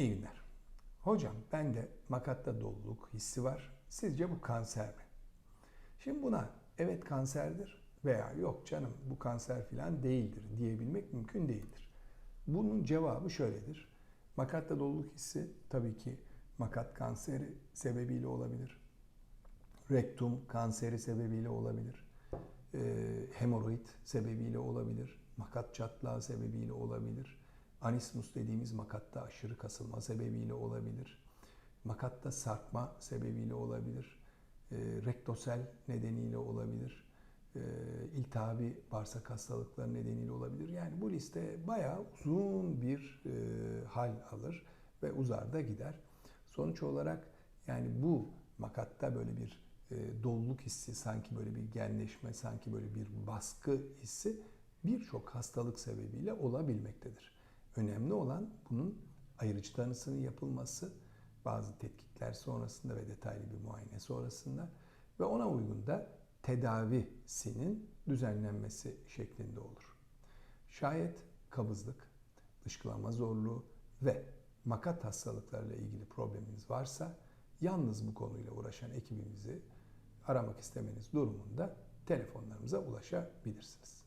İyi günler. Hocam bende makatta doluluk hissi var. Sizce bu kanser mi? Şimdi buna evet kanserdir veya yok canım bu kanser filan değildir diyebilmek mümkün değildir. Bunun cevabı şöyledir. Makatta doluluk hissi tabii ki makat kanseri sebebiyle olabilir. Rektum kanseri sebebiyle olabilir. E, hemoroid sebebiyle olabilir. Makat çatlağı sebebiyle olabilir. Anismus dediğimiz makatta aşırı kasılma sebebiyle olabilir. Makatta sarkma sebebiyle olabilir. E, rektosel nedeniyle olabilir. E, iltihabi bağırsak hastalıkları nedeniyle olabilir. Yani bu liste bayağı uzun bir e, hal alır ve uzar da gider. Sonuç olarak yani bu makatta böyle bir e, doluluk hissi, sanki böyle bir genleşme, sanki böyle bir baskı hissi birçok hastalık sebebiyle olabilmektedir. Önemli olan bunun ayrıcı tanısının yapılması, bazı tetkikler sonrasında ve detaylı bir muayene sonrasında ve ona uygun da tedavisinin düzenlenmesi şeklinde olur. Şayet kabızlık, dışkılama zorluğu ve makat hastalıklarıyla ilgili probleminiz varsa yalnız bu konuyla uğraşan ekibimizi aramak istemeniz durumunda telefonlarımıza ulaşabilirsiniz.